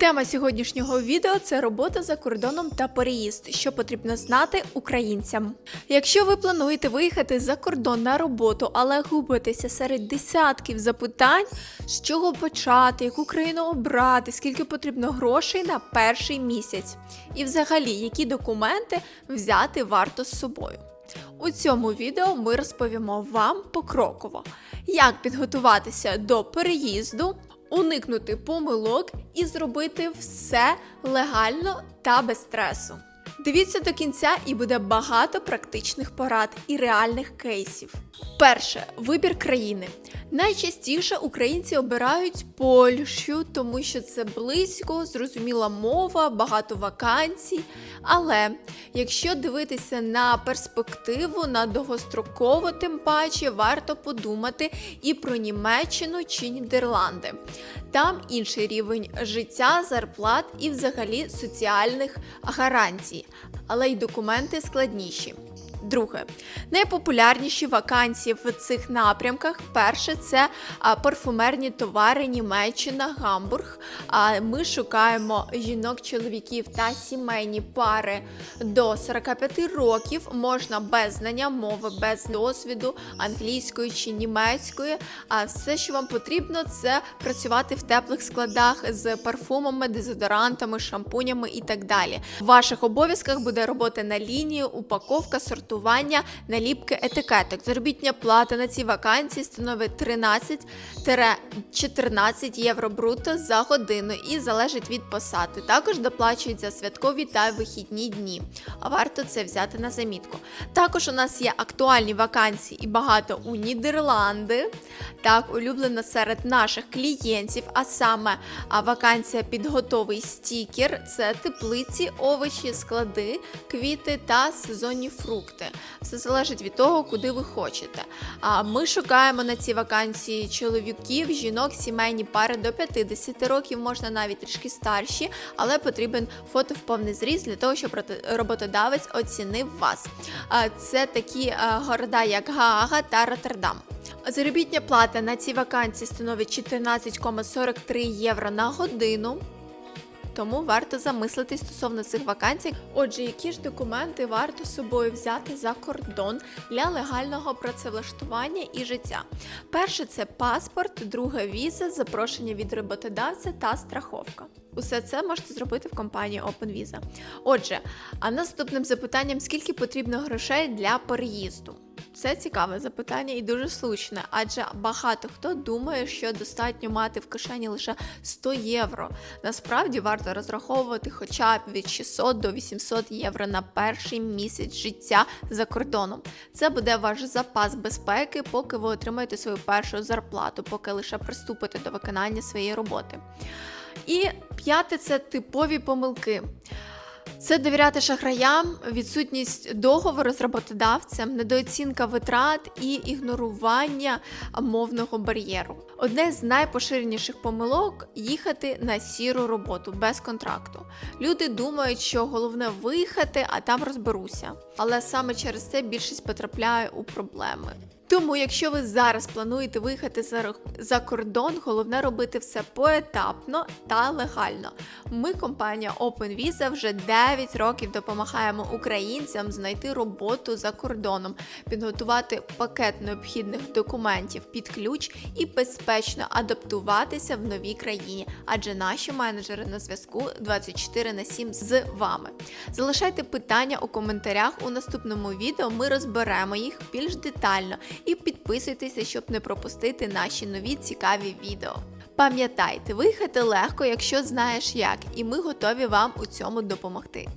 Тема сьогоднішнього відео це робота за кордоном та переїзд, що потрібно знати українцям. Якщо ви плануєте виїхати за кордон на роботу, але губитеся серед десятків запитань, з чого почати, яку країну обрати, скільки потрібно грошей на перший місяць, і взагалі, які документи взяти варто з собою. У цьому відео ми розповімо вам покроково, як підготуватися до переїзду, уникнути помилок і зробити все легально та без стресу. Дивіться до кінця і буде багато практичних порад і реальних кейсів. Перше вибір країни. Найчастіше українці обирають Польщу, тому що це близько, зрозуміла мова, багато вакансій. Але якщо дивитися на перспективу, на довгостроково, тим паче варто подумати і про Німеччину чи Нідерланди. Там інший рівень життя, зарплат і взагалі соціальних гарантій, але й документи складніші. Друге, найпопулярніші вакансії в цих напрямках. Перше це парфумерні товари Німеччина, Гамбург. Ми шукаємо жінок, чоловіків та сімейні пари до 45 років. Можна без знання мови, без досвіду англійської чи німецької. А все, що вам потрібно, це працювати в теплих складах з парфумами, дезодорантами, шампунями і так далі. В ваших обов'язках буде робота на лінії, упаковка, сортування, наліпки етикеток. Заробітня плата на ці вакансії становить 13-14 євро бруто за годину і залежить від посади. Також доплачують за святкові та вихідні дні. А варто це взяти на замітку. Також у нас є актуальні вакансії і багато у Нідерланди. Так, улюблена серед наших клієнтів, а саме вакансія під готовий стікер це теплиці, овочі, склади, квіти та сезонні фрукти. Все залежить від того, куди ви хочете. А ми шукаємо на ці вакансії чоловіків, жінок, сімейні пари до 50 років, можна навіть трішки старші, але потрібен фото в повний зріз для того, щоб роботодавець оцінив вас. Це такі города, як Гаага та Роттердам. Заробітня плата на ці вакансії становить 14,43 євро на годину. Тому варто замислитись стосовно цих вакансій. Отже, які ж документи варто собою взяти за кордон для легального працевлаштування і життя? Перше це паспорт, друге віза, запрошення від роботодавця та страховка. Усе це можете зробити в компанії OpenVisa. Отже, а наступним запитанням: скільки потрібно грошей для переїзду? Це цікаве запитання і дуже слушне, адже багато хто думає, що достатньо мати в кишені лише 100 євро. Насправді варто розраховувати хоча б від 600 до 800 євро на перший місяць життя за кордоном. Це буде ваш запас безпеки, поки ви отримаєте свою першу зарплату, поки лише приступите до виконання своєї роботи. І п'яте це типові помилки. Це довіряти шахраям, відсутність договору з роботодавцем, недооцінка витрат і ігнорування мовного бар'єру. Одне з найпоширеніших помилок їхати на сіру роботу без контракту. Люди думають, що головне виїхати, а там розберуся. Але саме через це більшість потрапляє у проблеми. Тому, якщо ви зараз плануєте виїхати за, за кордон, головне робити все поетапно та легально. Ми, компанія OpenVisa, вже 9 років допомагаємо українцям знайти роботу за кордоном, підготувати пакет необхідних документів під ключ і безпечно адаптуватися в новій країні, адже наші менеджери на зв'язку 24 на 7 з вами. Залишайте питання у коментарях. У наступному відео ми розберемо їх більш детально і підписуйтеся, щоб не пропустити наші нові цікаві відео. Пам'ятайте, виїхати легко, якщо знаєш як, і ми готові вам у цьому допомогти.